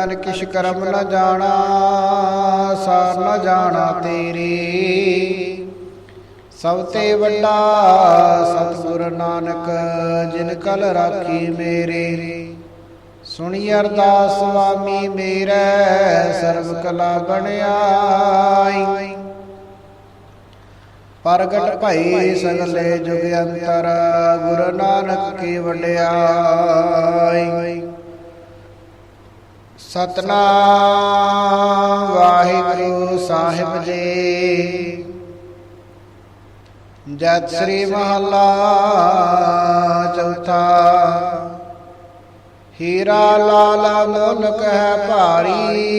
ਮਨ ਕਿਛ ਕਰਮ ਨ ਜਾਣਾ, ਸਾਰ ਨ ਜਾਣਾ ਤੇਰੀ। ਸਭ ਤੇ ਵੱਡਾ ਸਤਿਗੁਰ ਨਾਨਕ, ਜਿਨ ਕਲ ਰਾਖੀ ਮੇਰੇ। ਸੁਣੀ ਅਰਦਾਸ ਸੁਆਮੀ ਮੇਰੇ, ਸਰਬ ਕਲਾ ਬਣਾਈ ਪ੍ਰਗਟ ਭਈ ਸਗਲੇ ਜੁਗ ਅੰਤਰ, ਗੁਰੂ ਨਾਨਕ ਕੀ ਵਡਿਆਈ ਸਤਨਾਮ ਵਾਹਿਗੁਰੂ ਸਾਹਿਬ ਜੀ। ਜਤ ਸ੍ਰੀ ਮਹਲਾ ਚੌਥਾ। ਹੀਰਾ ਲਾਲਾ ਮੁਲਕ ਹੈ ਭਾਰੀ।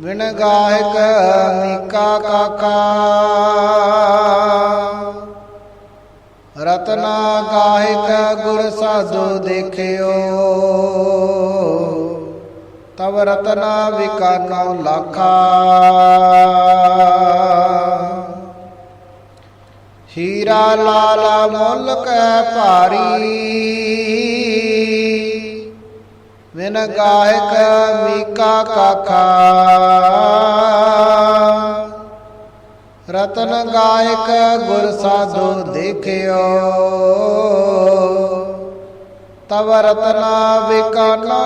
ਵਿਣ ਗਾਇਕ ਮੀਕਾ ਕਾਕਾ। ਰਤਨਾ ਗਾਇਕ ਗੁਰ ਸਾਧੂ ਦੇਖਿਓ। ਤਬ ਰਤਨਾ ਵਿਕਾਨੋ ਲਾਖਾ। ਹੀਰਾ ਲਾਲ ਮੁਲਕ ਹੈ ਭਾਰੀ। ਵਿਨ ਗਾਇਕ ਮੀਕਾ ਕਾਖਾ। ਰਤਨ ਗਾਇਕ ਗੁਰ ਸਾਧੂ ਦੇਖਿਓ। ਤਵ ਰਤਨਾ ਵਿਕਾਨੋ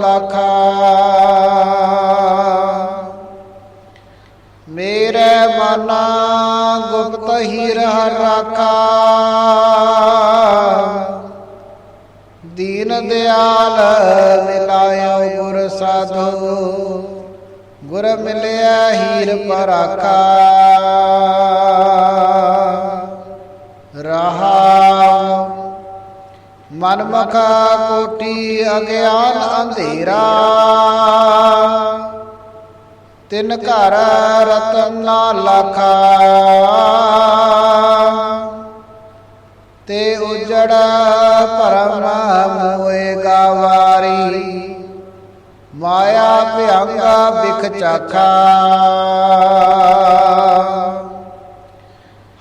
ਲਖਾ। ਮੇਰੇ ਮਨਾ ਗੁਪਤ ਹੀ ਰਹਿ ਰਾਖਾ। ਦੀਨ ਦਿਆਲ ਮਿਲਾਇਓ ਗੁਰ ਸਾਧੂ। ਗੁਰ ਮਿਲਿਆ ਹੀਰ ਪਰਾਖਾ। ਰਹਾ ਮਨਮਖ ਕੋਟੀ ਅਗਿਆਨ ਅੰਧੇਰਾ। ਤਿਨ ਘਰ ਰਤਨਾ ਲਖਾ ਤੇ ਉਜੜ ਮਾਇਆ ਭਿਆੰਗਾ ਬਿਖ ਚਾਖਾ।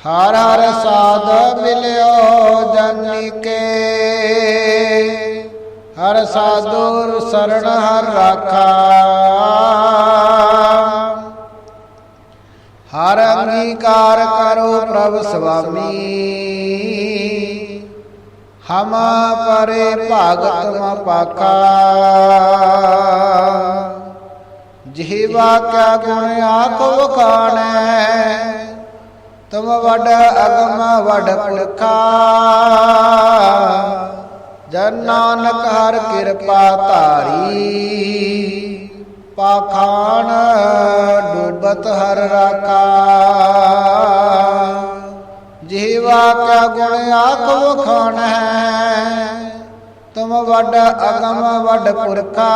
ਹਰ ਹਰ ਸਾਧ ਮਿਲਿਓ ਜਨ ਕੇ। ਹਰ ਸਾਧੁਰ ਸਰਣ ਹਰ ਰਾਖਾ। ਹਰ ਅੰਗੀਕਾਰ ਕਰੋ ਪ੍ਰਭ ਸੁਆਮੀ ਹਮ ਪਰੇ ਭਾਗਤ ਮ ਪਾਖਾ। ਜਿਹਵਾ ਕਿਆ ਗੁਣ ਆਖੋ ਵਖਾਣੈ, ਤੁਮ ਵਡ ਅਗਮ ਵਡ ਪੁਰਖਾ। ਜਨ ਨਾਨਕ ਹਰ ਕਿਰਪਾ ਧਾਰੀ, ਪਾਖਾਨ ਡੂਬਤ ਹਰ ਰਾਖਾ। ਕਾ ਗੁਣ ਆਖ ਵਖਾਣ ਹੈ। ਤੁਮ ਵੱਡ ਅਗਮ ਵੱਡ ਪੁਰਖਾ।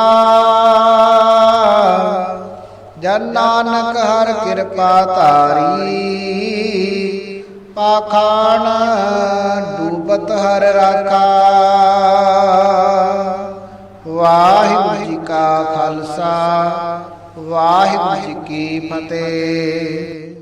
ਜਨ ਨਾਨਕ ਹਰ ਕਿਰਪਾ ਧਾਰੀ। ਪਾਖਾਨ ਡੂਬਤ ਹਰ ਰਾਖਾ। ਵਾਹਿਗੁਰੂ ਜੀ ਕਾ ਖਾਲਸਾ। ਵਾਹਿਗੁਰੂ ਜੀ ਕੀ ਫਤਿਹ।